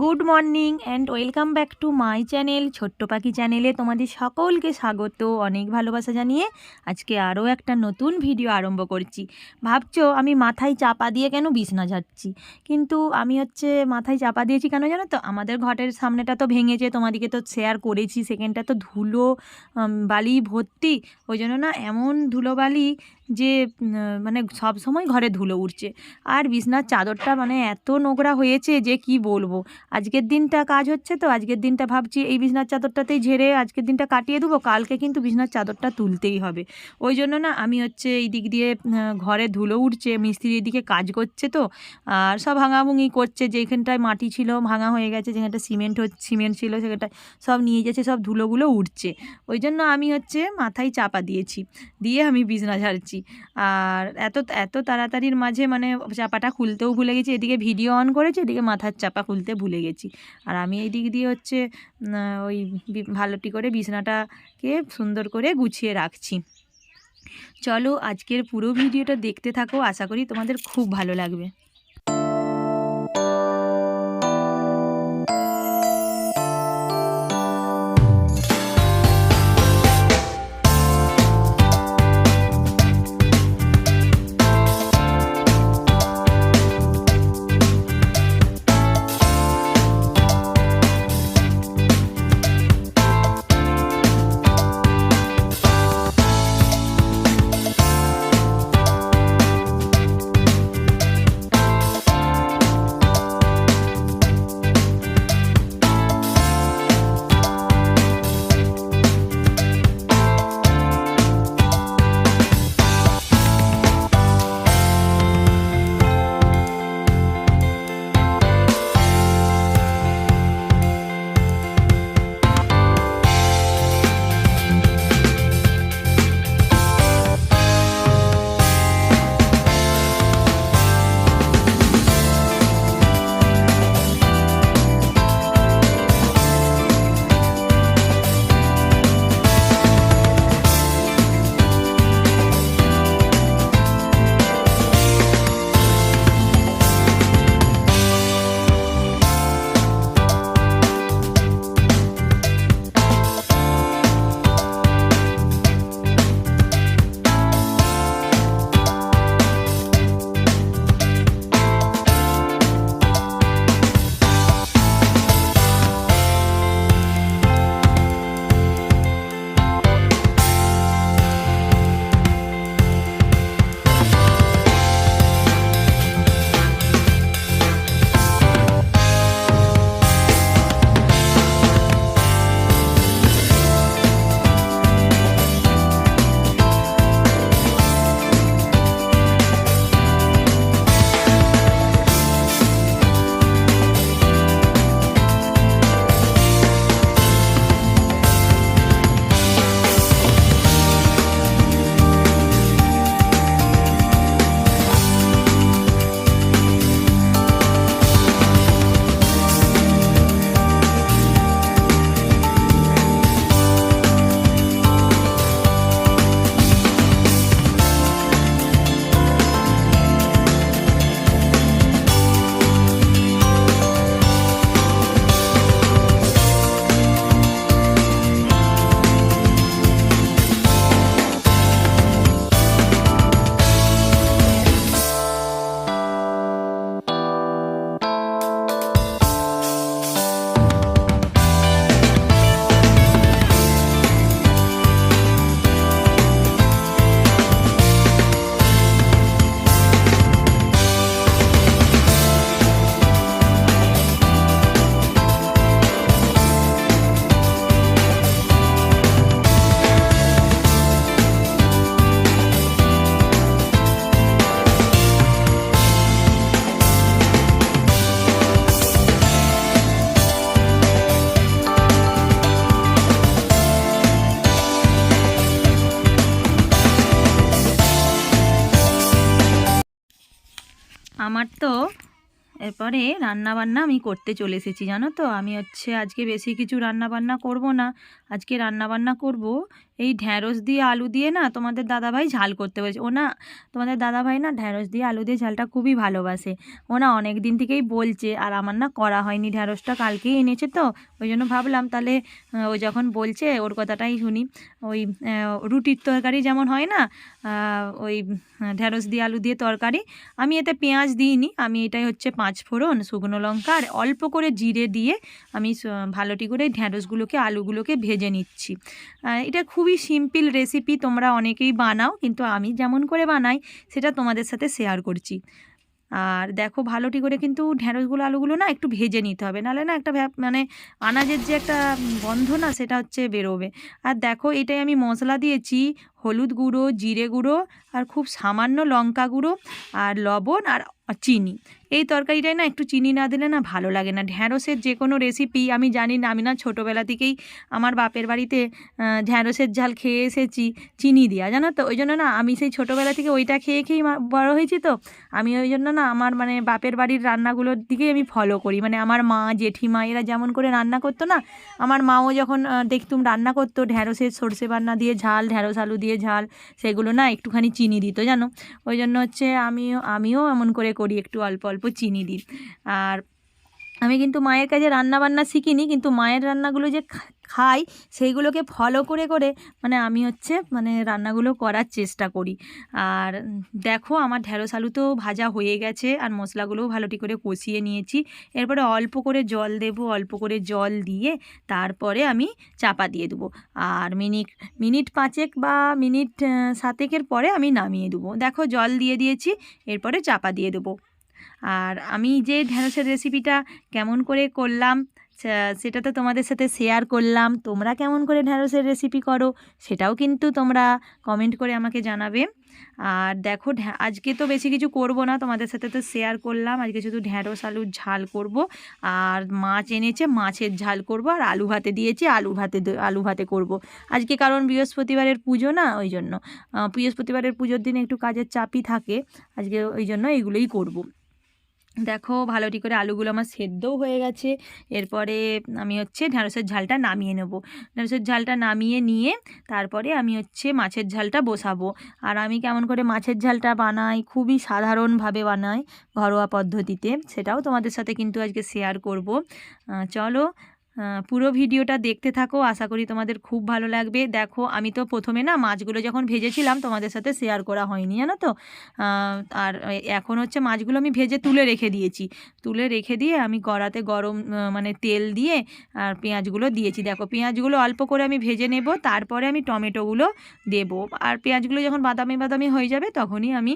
Good morning and welcome back to my channel, ছোট্ট পাখি চ্যানেলে তোমাদের সকলকে স্বাগত, অনেক ভালোবাসা জানিয়ে আজকে আরও একটা নতুন ভিডিও আরম্ভ করছি। ভাবছ আমি মাথায় চাপা দিয়ে কেন বিছনা ঝাড়ছি? কিন্তু আমি হচ্ছে মাথায় চাপা দিয়েছি কেন জানো তো? আমাদের ঘরের সামনেটা তো ভেঙেছে, তোমাদেরকে তো শেয়ার করেছি সেকেন্ডটা তো ধুলো বালি ভর্তি, ওই জন্য না এমন ধুলো বালি যে মানে সব সময় ঘরে ধুলো উঠছে আর বিছনার চাদরটা মানে এত নোংরা হয়েছে যে কি বলব? আজকের দিনটা কাজ হচ্ছে তো, আজকের দিনটা ভাবছি এই বিছনার চাদরটাতেই ঝেড়ে আজকের দিনটা কাটিয়ে দেবো, কালকে কিন্তু বিছনার চাদরটা তুলতেই হবে। ওই জন্য না আমি হচ্ছে এই দিক দিয়ে ঘরে ধুলো উঠছে মিস্ত্রি এদিকে কাজ করছে তো, আর সব ভাঙাভুঙি করছে, যেখানটায় মাটি ছিল ভাঙা হয়ে গেছে যেখানটা সিমেন্ট হচ্ছে, সিমেন্ট ছিল সেখানটায় সব নিয়ে যাচ্ছে, সব ধুলোগুলো উঠছে ওই জন্য আমি হচ্ছে মাথায় চাপা দিয়েছি। দিয়ে আমি বিছনা ঝাড়ছি। আর এত এত তাড়াতাড়ির মাঝে মানে চাপাটা খুলতেও ভুলে গেছি। এদিকে ভিডিও অন করেছি, এদিকে মাথার চাপা খুলতে ভুলে গেছি। আর আমি এই দিক দিয়ে হচ্ছে ওই ভালোটি করে বিছানাটাকে সুন্দর করে গুছিয়ে রাখছি। চলো আজকের পুরো ভিডিওটা দেখতে থাকো। আশা করি তোমাদের খুব ভালো লাগবে। এরপরে রান্নাবান্না আমি করতে চলে এসেছি, জানো তো? আমি হচ্ছে আজকে বেশি কিছু রান্নাবান্না করব না। আজকে রান্নাবান্না করব এই ঢ্যাঁড়স দিয়ে আলু দিয়ে না তোমাদের দাদাভাই ঝাল করতে বলেছে। ও না, তোমাদের দাদাভাই না ঢ্যাঁড়স দিয়ে আলু দিয়ে ঝালটা খুবই ভালোবাসে। ও না অনেক দিন থেকেই বলছে, আর আমার না করা হয়নি ঢ্যাঁড়সটা, কালকেই এনেছে তো, ওই জন্য ভাবলাম তাহলে ও যখন বলছে ওর কথাটাই শুনি। ওই রুটির তরকারি যেমন হয় না ওই ঢ্যাঁড়স দিয়ে আলু দিয়ে তরকারি, আমি এতে পেঁয়াজ দিইনি, আমি এটাই হচ্ছে পাঁচ ফোড়ন, শুকনো লঙ্কা, আর অল্প করে জিরে দিয়ে আমি ভালোটি করে ঢ্যাঁড়সগুলোকে, আলুগুলোকে ভেজে নিচ্ছি। এটা এটা খুবই সিম্পল রেসিপি তোমরা অনেকেই বানাও, কিন্তু আমি যেমন করে বানাই, সেটা তোমাদের সাথে শেয়ার করছি। আর দেখো ভালোটি করে কিন্তু ঢ্যাঁড়সগুলো আলুগুলো না একটু ভেজে নিতে হবে, নাহলে না একটা মানে আনাজের যে একটা গন্ধ না, সেটা হচ্ছে বেরোবে। আর দেখো এটাই আমি মশলা দিয়েছি হলুদ গুঁড়ো, জিরে গুঁড়ো আর খুব সামান্য লঙ্কা গুঁড়ো আর লবণ আর চিনি। এই তরকারিটায় না একটু চিনি না দিলে না ভালো লাগে না। ঢ্যাঁড়সের যে কোনো রেসিপি আমি জানি না, আমি না ছোটোবেলা থেকেই আমার বাপের বাড়িতে ঢ্যাঁড়সের ঝাল খেয়ে এসেছি চিনি দিয়া। জানো তো? ওই জন্য না আমি সেই ছোটোবেলা থেকে ওইটা খেয়ে খেয়েই বড় হয়েছি তো। আমি ওই জন্য না আমার মানে বাপের বাড়ির রান্নাগুলোর দিকেই আমি ফলো করি। মানে আমার মা, জেঠিমা এরা যেমন করে রান্না করতো না, আমার মাও যখন দেখতুম রান্না করতো ঢ্যাঁড়সের সর্ষে বান্না দিয়ে ঝাল, ঢ্যাঁড়স আলু দিয়ে ঝাল, সেগুলো না একটুখানি চিনি দিত, জানো? ওই জন্য হচ্ছে আমিও আমিও এমন করে করি একটু অল্প অল্প চিনি দিই। আর আমি কিন্তু মায়ের কাছে রান্না বান্না শিখিনি, কিন্তু মায়ের রান্নাগুলো যে খাই, সেইগুলোকে ফলো করে করে মানে আমি হচ্ছে মানে রান্নাগুলো করার চেষ্টা করি। আর দেখো আমার ঢ্যাঁড়স আলু তো ভাজা হয়ে গেছে আর মশলাগুলোও ভালোটি করে কষিয়ে নিয়েছি। এরপরে অল্প করে জল দেব, অল্প করে জল দিয়ে তারপরে আমি চাপা দিয়ে দেবো। আর মিনিট মিনিট পাঁচেক বা মিনিট সাতেকের পরে আমি নামিয়ে দেবো। দেখো জল দিয়ে দিয়েছি, এরপরে চাপা দিয়ে দেবো। আর আমি যে ঢ্যাঁড়সের রেসিপিটা কেমন করে করলাম সেটা তো তোমাদের সাথে শেয়ার করলাম। তোমরা কেমন করে ঢ্যাঁড়সের রেসিপি করো, সেটাও কিন্তু তোমরা কমেন্ট করে আমাকে জানাবে। আর দেখো আজকে তো বেশি কিছু করব না, তোমাদের সাথে তো শেয়ার করলাম। আজকে শুধু ঢ্যাঁড়স, আলুর ঝাল করব। আর মাছ এনেছে, মাছের ঝাল করব। আর আলু ভাতে দিয়েছে, আলু ভাতে আলু ভাতে করব। আজকে কারণ বৃহস্পতিবারের পুজো না, ওই জন্য। বৃহস্পতিবারের পুজোর দিনে একটু কাজের চাপই থাকে। আজকে ওই জন্য এগুলোই করব। দেখো ভালোটি করে আলুগুলো আমার সেদ্ধও হয়ে গেছে। এরপরে আমি হচ্ছে ঢ্যাঁড়সের ঝালটা নামিয়ে নেব। ঢেঁড়সের ঝালটা নামিয়ে নিয়ে তারপরে আমি হচ্ছে মাছের ঝালটা বসাবো। আর আমি কেমন করে মাছের ঝালটা বানাই, খুবই সাধারণভাবে বানাই ঘরোয়া পদ্ধতিতে, সেটাও তোমাদের সাথে কিন্তু আজকে শেয়ার করব। চলো পুরো ভিডিওটা দেখতে থাকো। আশা করি তোমাদের খুব ভালো লাগবে। দেখো, আমি তো প্রথমে না মাছগুলো যখন ভেজেছিলাম, তোমাদের সাথে শেয়ার করা হয়নি, জানো তো? আর এখন হচ্ছে মাছগুলো আমি ভেজে তুলে রেখে দিয়েছি। তুলে রেখে দিয়ে আমি কড়াতে গরম মানে তেল দিয়ে, আর পেঁয়াজগুলো দিয়েছি। দেখো, পেঁয়াজগুলো অল্প করে আমি ভেজে নেব, তারপরে আমি টমেটোগুলো দেব। আর পেঁয়াজগুলো যখন বাদামি বাদামি হয়ে যাবে, তখনই আমি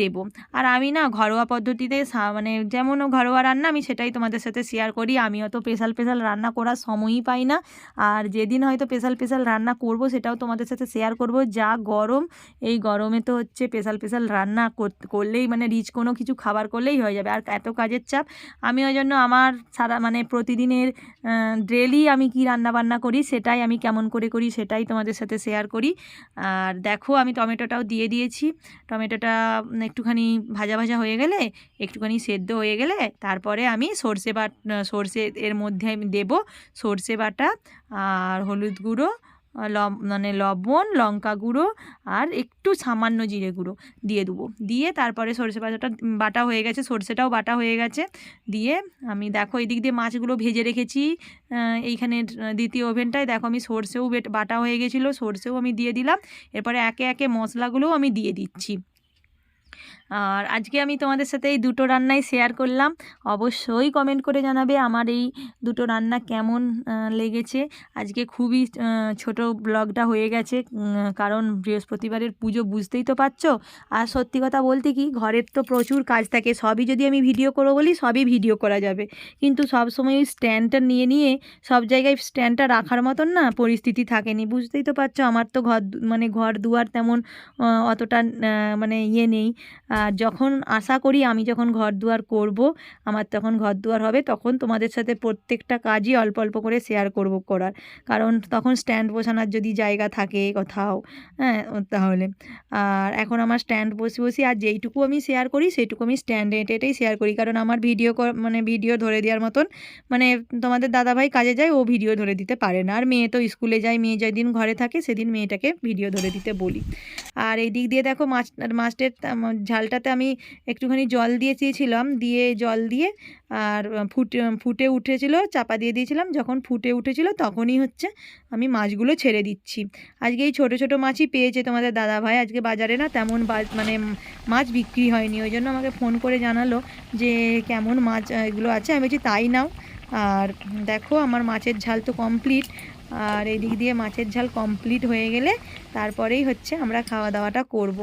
দেব। আর আমি না ঘরোয়া পদ্ধতিতে মানে যেমন ঘরোয়া রান্না, আমি সেটাই তোমাদের সাথে শেয়ার করি। আমিও তো স্পেশাল স্পেশাল রান্না করার সময়ই পাই না। আর যেদিন হয়তো স্পেশাল স্পেশাল রান্না করব সেটাও তোমাদের সাথে শেয়ার করব। যা গরম, এই গরমে তো হচ্ছে স্পেশাল স্পেশাল রান্না কর- করলেই মানে রিচ কোনো কিছু খাবার করলেই হয়ে যাবে। আর এত কাজের চাপ, আমি ওই জন্য আমার সারা মানে প্রতিদিনের ডেলি আমি কি রান্না বান্না করি সেটাই আমি কেমন করে করি সেটাই তোমাদের সাথে শেয়ার করি। আর দেখো আমি টমেটোটাও দিয়ে দিয়েছি। টমেটোটা একটুখানি ভাজা ভাজা হয়ে গেলে, একটুখানি সেদ্ধ হয়ে গেলে, তারপরে আমি সর্ষে বা সর্ষে এর মধ্যে দেবো সর্ষে বাটা আর হলুদ গুঁড়ো লব মানে লবণ, লঙ্কা গুঁড়ো আর একটু সামান্য জিরে গুঁড়ো দিয়ে দেবো। দিয়ে তারপরে সর্ষে বাটাটা বাটা হয়ে গেছে, সর্ষেটাও বাটা হয়ে গেছে। দিয়ে আমি দেখো এদিক দিয়ে মাছগুলো ভেজে রেখেছি এইখানে দ্বিতীয় ওভেনটায়। দেখো আমি সর্ষেও বাটা হয়ে গেছিল, সর্ষেও আমি দিয়ে দিলাম। এরপরে একে একে মশলাগুলোও আমি দিয়ে দিচ্ছি। আর আজকে আমি তোমাদের সাথে এই দুটো রান্নাই শেয়ার করলাম। অবশ্যই কমেন্ট করে জানাবে আমার এই দুটো রান্না কেমন লেগেছে। আজকে খুবই ছোট ব্লগটা হয়ে গেছে কারণ বৃহস্পতিবারের পুজো বুঝতেই তো পারছ। আর সত্যি কথা বলতে কি, ঘরের তো প্রচুর কাজ থাকে, সবই যদি আমি ভিডিও করব বলি, সবই ভিডিও করা যাবে। কিন্তু সব সময় ওই স্ট্যান্ডটা নিয়ে নিয়ে, সব জায়গায় স্ট্যান্ডটা রাখার মতন না, পরিস্থিতি থাকেনি, বুঝতেই তো পারছ। আমার তো ঘর মানে ঘর দুয়ার তেমন অতটা মানে ইয়ে নেই। যখন আশা করি আমি যখন ঘর দুয়ার করব, আমার তখন ঘর দুয়ার হবে, তখন তোমাদের সাথে প্রত্যেকটা কাজই অল্প অল্প করে শেয়ার করব করার। কারণ তখন স্ট্যান্ড বসানোর যদি জায়গা থাকে কোথাও হ্যাঁ তাহলে। আর এখন আমার স্ট্যান্ড বসে বসে আর যেইটুকু আমি শেয়ার করি, সেইটুকু আমি স্ট্যান্ড এঁটে শেয়ার করি। কারণ আমার ভিডিও মানে ভিডিও ধরে দেওয়ার মতন মানে তোমাদের দাদাভাই কাজে যায়, ও ভিডিও ধরে দিতে পারে না। আর মেয়ে তো স্কুলে যায়, মেয়ে যেদিন ঘরে থাকে, সেদিন মেয়েটাকে ভিডিও ধরে দিতে বলি। আর এই দিক দিয়ে দেখো মাছ মাছটের ঝালটাতে আমি একটুখানি জল দিয়ে চেয়েছিলাম, দিয়ে জল দিয়ে আর ফুটে ফুটে উঠেছিল, চাপা দিয়ে দিয়েছিলাম। যখন ফুটে উঠেছিল তখনই হচ্ছে আমি মাছগুলো ছেড়ে দিচ্ছি। আজকে এই ছোটো ছোটো মাছই পেয়েছে তোমাদের দাদা ভাই। আজকে বাজারে না তেমন মানে মাছ বিক্রি হয়নি। ওই জন্য আমাকে ফোন করে জানালো যে কেমন মাছ এগুলো আছে। আমি বলছি, তাই নাও। আর দেখো, আমার মাছের ঝাল তো কমপ্লিট আর এদিক দিয়ে মাছের ঝাল কমপ্লিট হয়ে গেলে তারপরেই হচ্ছে আমরা খাওয়া দাওয়াটা করব।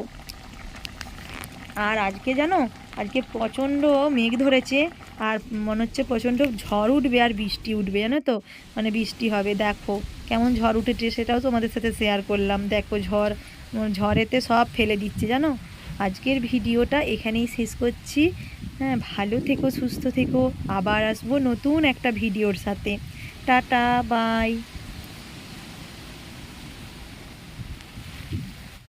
আর আজকে জানো, আজকে প্রচণ্ড মেঘ ধরেছে, আর মনে হচ্ছে প্রচণ্ড ঝড় উঠবে আর বৃষ্টি উঠবে, জানো তো? মানে বৃষ্টি হবে, দেখো। কেমন ঝড় উঠেছে সেটাও তোমাদের সাথে শেয়ার করলাম। দেখো, ঝড়, ঝড়েতে সব ফেলে দিচ্ছে, জানো? আজকের ভিডিওটা এখানেই শেষ করছি। হ্যাঁ ভালো থেকো, সুস্থ থেকো। আবার আসব নতুন একটা ভিডিওর সাথে। Tata, bye.